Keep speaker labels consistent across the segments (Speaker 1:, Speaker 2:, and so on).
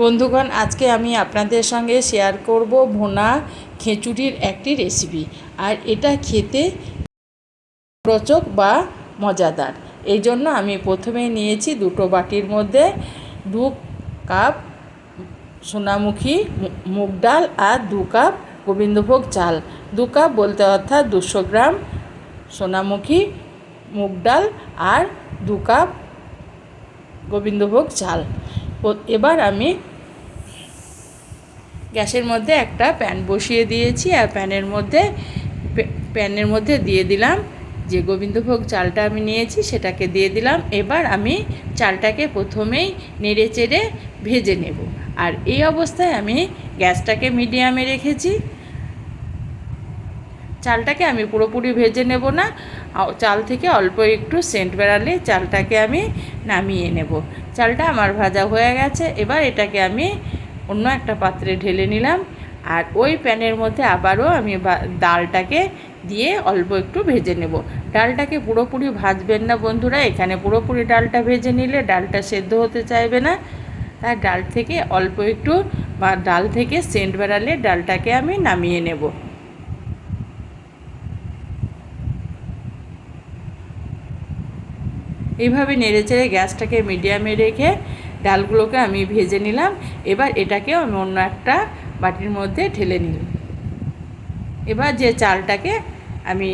Speaker 1: বন্ধুগণ, আজকে আমি আপনাদের সঙ্গে শেয়ার করব ভোনা খিচুড়ির একটি রেসিপি আর এটা খেতে রোচক বা মজাদার। এই জন্য আমি প্রথমে নিয়েছি দুটো বাটির মধ্যে দু কাপ সোনামুখী মুগ ডাল আর দু কাপ গোবিন্দভোগ চাল। দু কাপ বলতে অর্থাৎ দুশো গ্রাম সোনামুখী মুগ ডাল আর দু কাপ গোবিন্দভোগ চাল। এবার আমি গ্যাসের মধ্যে একটা প্যান বসিয়ে দিয়েছি আর প্যানের মধ্যে প্যানের মধ্যে দিয়ে দিলাম যে গোবিন্দভোগ চালটা আমি নিয়েছি সেটাকে দিয়ে দিলাম। এবার আমি চালটাকে প্রথমেই নেড়ে চেড়ে ভেজে নেব। আর এই অবস্থায় আমি গ্যাসটাকে মিডিয়ামে রেখেছি। চালটাকে আমি পুরোপুরি ভেজে নেব না। চাল থেকে অল্প একটু সেন্ট বেড়ালে চালটাকে আমি নামিয়ে নেব। চালটা আমার ভাজা হয়ে গেছে। এবার এটাকে আমি অন্য একটা পাত্রে ঢেলে নিলাম। আর ওই প্যানের মধ্যে আবারও আমি ডালটাকে দিয়ে অল্প একটু ভেজে নেব। ডালটাকে পুরোপুরি ভাজবেন না বন্ধুরা। এখানে পুরোপুরি ডালটা ভেজে নিলে ডালটা সেদ্ধ হতে চাইবে না। তাই ডাল থেকে অল্প একটু বা, ডাল থেকে সেন্ট বেড়ালে ডালটাকে আমি নামিয়ে নেব। এইভাবে নেড়েচেড়ে গ্যাসটাকে মিডিয়ামে রেখে ডালগুলোকে আমি ভেজে নিলাম। এবার এটাকেও আমি অন্য একটা বাটির মধ্যে ঢেলে নিলাম। এবার যে চালটাকে আমি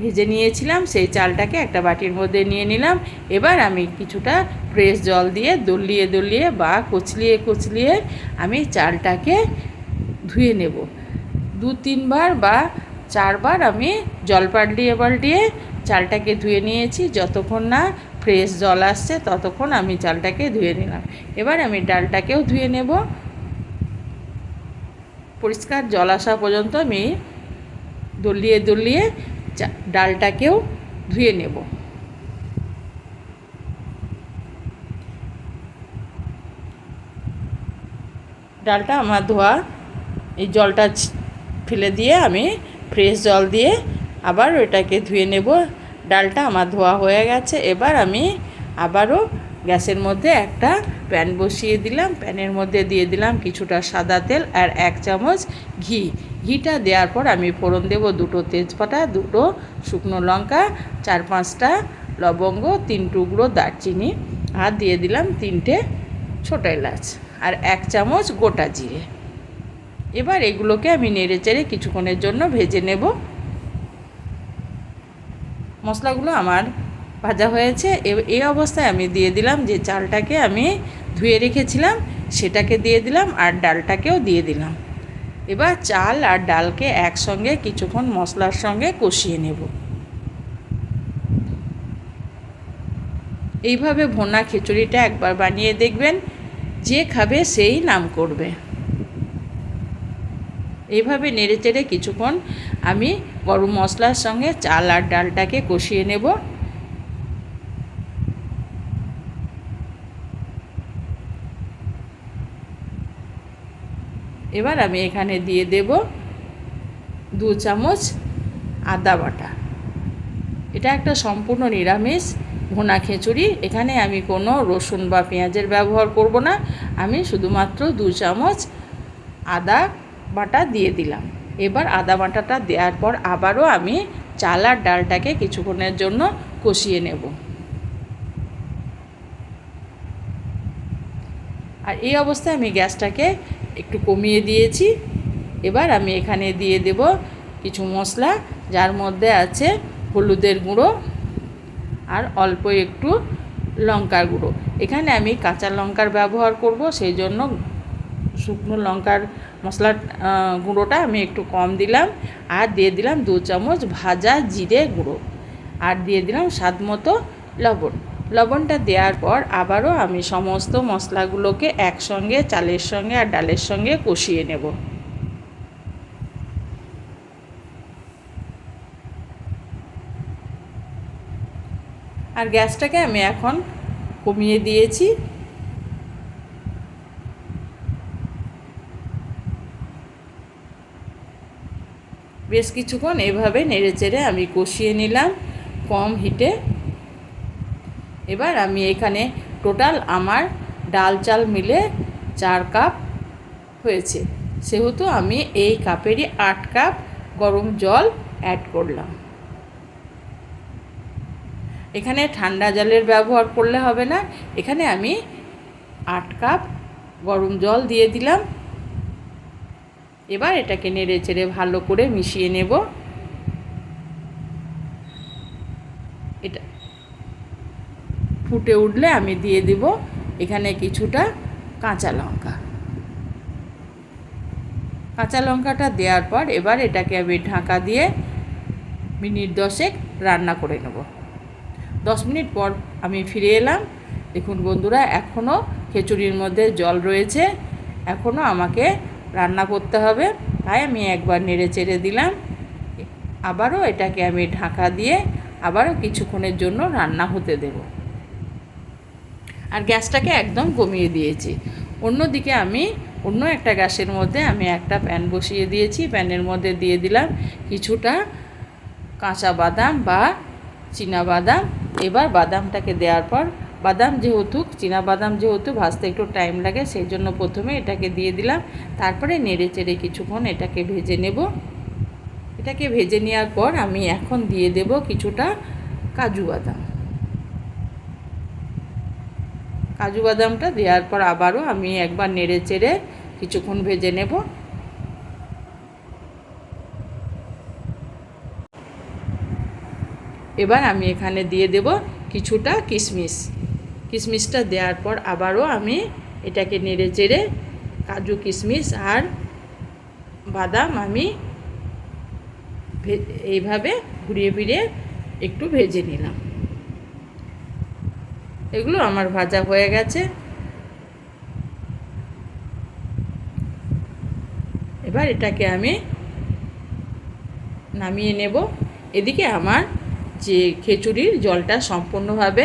Speaker 1: ভেজে নিয়েছিলাম, সেই চালটাকে একটা বাটির মধ্যে নিয়ে নিলাম। এবার আমি কিছুটা ফ্রেশ জল দিয়ে দলিয়ে দলিয়ে বা কুচলিয়ে কুচলিয়ে আমি চালটাকে ধুয়ে নেব। দু তিনবার বা চারবার আমি জল পাল্টিয়ে পাল্টিয়ে চালটাকে ধুয়ে নিয়েছি, যতক্ষণ না ফ্রেশ জল আসছে ততক্ষণ আমি চালটাকে ধুয়ে নিলাম। এবার আমি ডালটাকেও ধুয়ে নেব। পরিষ্কার জল আসা পর্যন্ত আমি দলিয়ে দলিয়ে ডালটাকেও ধুয়ে নেব। ডালটা আমার ধোয়া, এই জলটা ফেলে দিয়ে আমি ফ্রেশ জল দিয়ে আবার ওটাকে ধুয়ে নেব। ডালটা আমার ধোয়া হয়ে গেছে। এবার আমি আবারও গ্যাসের মধ্যে একটা প্যান বসিয়ে দিলাম। প্যানের মধ্যে দিয়ে দিলাম কিছুটা সাদা তেল আর এক চামচ ঘি। ঘিটা দেওয়ার পর আমি ফোড়ন দেব দুটো তেজপাতা, দুটো শুকনো লঙ্কা, চার পাঁচটা লবঙ্গ, তিন টুকরো দারচিনি আর দিয়ে দিলাম তিনটে ছোটো এলাচ আর এক চামচ গোটা জিরে। এবার এগুলোকে আমি নেড়ে চেড়ে কিছুক্ষণের জন্য ভেজে নেব। মশলাগুলো আমার ভাজা হয়েছে। এই অবস্থায় আমি দিয়ে দিলাম যে চালটাকে আমি ধুয়ে রেখেছিলাম, সেটাকে দিয়ে দিলাম আর ডালটাকেও দিয়ে দিলাম। এবার চাল আর ডালকে একসঙ্গে কিছুক্ষণ মশলার সঙ্গে কষিয়ে নেব। এইভাবে ভোনা খিচুড়িটা একবার বানিয়ে দেখবেন, যে খাবে সেই নাম করবে। এইভাবে নেড়ে চেড়ে কিছুক্ষণ আমি গরম মশলার সঙ্গে চাল আর ডালটাকে কষিয়ে নেব। এবার আমি এখানে দিয়ে দেব দু চামচ আদা বাটা। এটা একটা সম্পূর্ণ নিরামিষ ভুনা খিচুড়ি। এখানে আমি কোনো রসুন বা পেঁয়াজের ব্যবহার করব না। আমি শুধুমাত্র দু চামচ আদা বাটা দিয়ে দিলাম। এবার আদা বাটাটা দেওয়ার পর আবারও আমি চাল আর ডালটাকে কিছুক্ষণের জন্য কষিয়ে নেব। আর এই অবস্থায় আমি গ্যাসটাকে একটু কমিয়ে দিয়েছি। এবার আমি এখানে দিয়ে দেব কিছু মশলা, যার মধ্যে আছে হলুদের গুঁড়ো আর অল্প একটু লঙ্কার গুঁড়ো। এখানে আমি কাঁচা লঙ্কার ব্যবহার করব, সেই জন্য শুকনো লঙ্কার মশলার আহ, গুঁড়োটা আমি একটু কম দিলাম আর দিয়ে দিলাম দু চামচ ভাজা জিরে গুঁড়ো। আর দিয়ে দিলাম স্বাদ মতো লবণ। লবণটা দেওয়ার পর আবারও আমি সমস্ত মশলাগুলোকে একসঙ্গে চালের সঙ্গে আর ডালের সঙ্গে কষিয়ে নেব। আর গ্যাসটাকে আমি এখন কমিয়ে দিয়েছি। বেশ কিছুক্ষণ এভাবে নেড়ে চেড়ে আমি কষিয়ে নিলাম কম হিটে। এবার আমি এখানে টোটাল আমার ডাল চাল মিলে চার কাপ হয়েছে। সেহেতু আমি এই কাপেরই আট কাপ গরম জল অ্যাড করলাম। এখানে ঠান্ডা জলের ব্যবহার করলে হবে না। এখানে আমি আট কাপ গরম জল দিয়ে দিলাম। এবার এটাকে নেড়ে চেড়ে ভালো করে মিশিয়ে নেব। এটা ফুটে উঠলে আমি দিয়ে দিব এখানে কিছুটা কাঁচা লঙ্কা। কাঁচা লঙ্কাটা দেওয়ার পর এবার এটাকে আমি ঢাকা দিয়ে মিনিট দশেক রান্না করে নেব। দশ মিনিট পর আমি ফিরে এলাম। দেখুন বন্ধুরা এখনও খিচুড়ির মধ্যে জল রয়েছে। এখনও আমাকে রান্না করতে হবে। তাই আমি একবার নেড়ে চেড়ে দিলাম। আবারও এটাকে আমি ঢাকা দিয়ে আবারও কিছুক্ষণের জন্য রান্না হতে দেব। আর গ্যাসটাকে একদম কমিয়ে দিয়েছি। অন্যদিকে আমি অন্য একটা গ্যাসের মধ্যে আমি একটা প্যান বসিয়ে দিয়েছি। প্যানের মধ্যে দিয়ে দিলাম কিছুটা কাঁচা বাদাম বা চীনা বাদাম। এবার বাদামটাকে দেওয়ার পর বাদাম যেহেতু, চীনা বাদাম যেহেতু ভাজতে একটু টাইম লাগে সেই জন্য প্রথমে এটাকে দিয়ে দিলাম। তারপরে নেড়ে চেড়ে কিছুক্ষণ এটাকে ভেজে নেব। এটাকে ভেজে নেওয়ার পর আমি এখন দিয়ে দেব কিছুটা কাজু বাদাম। কাজু বাদামটা দেওয়ার পর আবারও আমি একবার নেড়ে চেড়ে কিছুক্ষণ ভেজে নেব। এবার আমি এখানে দিয়ে দেব কিছুটা কিশমিশ। কিশমিশটা দেওয়ার পর আবারও আমি এটাকে নেড়ে চেড়ে কাজু কিশমিশ আর বাদাম আমি এইভাবে ঘুরিয়ে ফিরিয়ে একটু ভেজে নিলাম। এগুলো আমার ভাজা হয়ে গেছে। এবার এটাকে আমি নামিয়ে নেব। এদিকে আমার যে খিচুড়ির জলটা সম্পূর্ণভাবে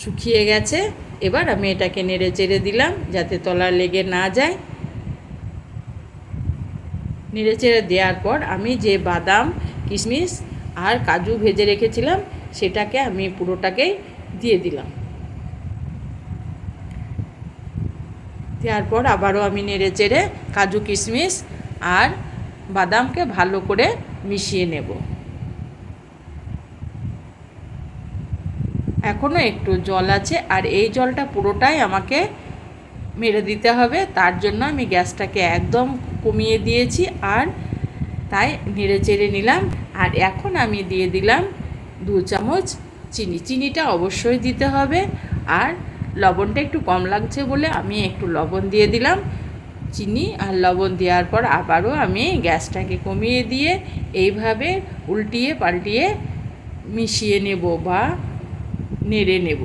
Speaker 1: শুকিয়ে গেছে। এবার আমি এটাকে নেড়ে চেড়ে দিলাম যাতে তলা লেগে না যায়। নেড়ে চেড়ে দেওয়ার পর আমি যে বাদাম, কিশমিশ আর কাজু ভেজে রেখেছিলাম, সেটাকে আমি পুরোটাকেই দিয়ে দিলাম। দেওয়ার পর আবারও আমি নেড়ে চেড়ে কাজু, কিশমিশ আর বাদামকে ভালো করে মিশিয়ে নেব। এখনও একটু জল আছে, আর এই জলটা পুরোটাই আমাকে মেরে দিতে হবে। তার জন্য আমি গ্যাসটাকে একদম কমিয়ে দিয়েছি আর তাই নেড়ে চেড়ে নিলাম। আর এখন আমি দিয়ে দিলাম দু চামচ চিনি। চিনিটা অবশ্যই দিতে হবে। আর লবণটা একটু কম লাগছে বলে আমি একটু লবণ দিয়ে দিলাম চিনি। আর লবণ দেওয়ার পর আবারও আমি গ্যাসটাকে কমিয়ে দিয়ে এইভাবে উল্টিয়ে পাল্টিয়ে মিশিয়ে নেব বা নেড়ে নেব।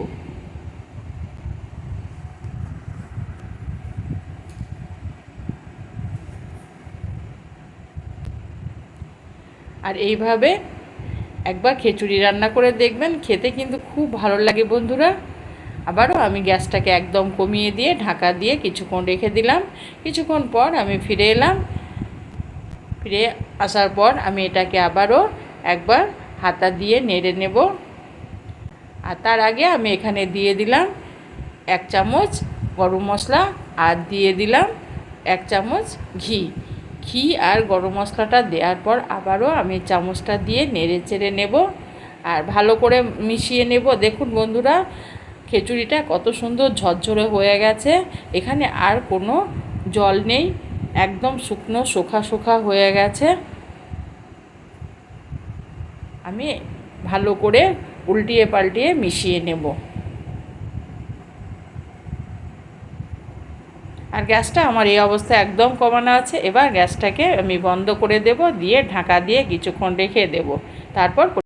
Speaker 1: আর এইভাবে একবার খিচুড়ি রান্না করে দেখবেন, খেতে কিন্তু খুব ভালো লাগে বন্ধুরা। আবারও আমি গ্যাসটাকে একদম কমিয়ে দিয়ে ঢাকা দিয়ে কিছুক্ষণ রেখে দিলাম। কিছুক্ষণ পর আমি ফিরে এলাম। ফিরে আসার পর আমি এটাকে আবারও একবার হাতা দিয়ে নেড়ে নেব। আর তার আগে আমি এখানে দিয়ে দিলাম এক চামচ গরম মশলা আর দিয়ে দিলাম এক চামচ ঘি। ঘি আর গরম মশলাটা দেওয়ার পর আবারও আমি চামচটা দিয়ে নেড়ে চেড়ে নেব আর ভালো করে মিশিয়ে নেব। দেখুন বন্ধুরা, খিচুড়িটা কত সুন্দর ঝরঝরে হয়ে গেছে। এখানে আর কোনো জল নেই, একদম শুকনো শোখা শোখা হয়ে গেছে। আমি ভালো করে উল্টিয়ে পাল্টিয়ে মিশিয়ে নেব। আর গ্যাসটা আমার এই অবস্থা একদম কমানো আছে। এবার গ্যাসটাকে আমি বন্ধ করে দেব, দিয়ে ঢাকা দিয়ে কিছুক্ষণ রেখে দেব। তারপর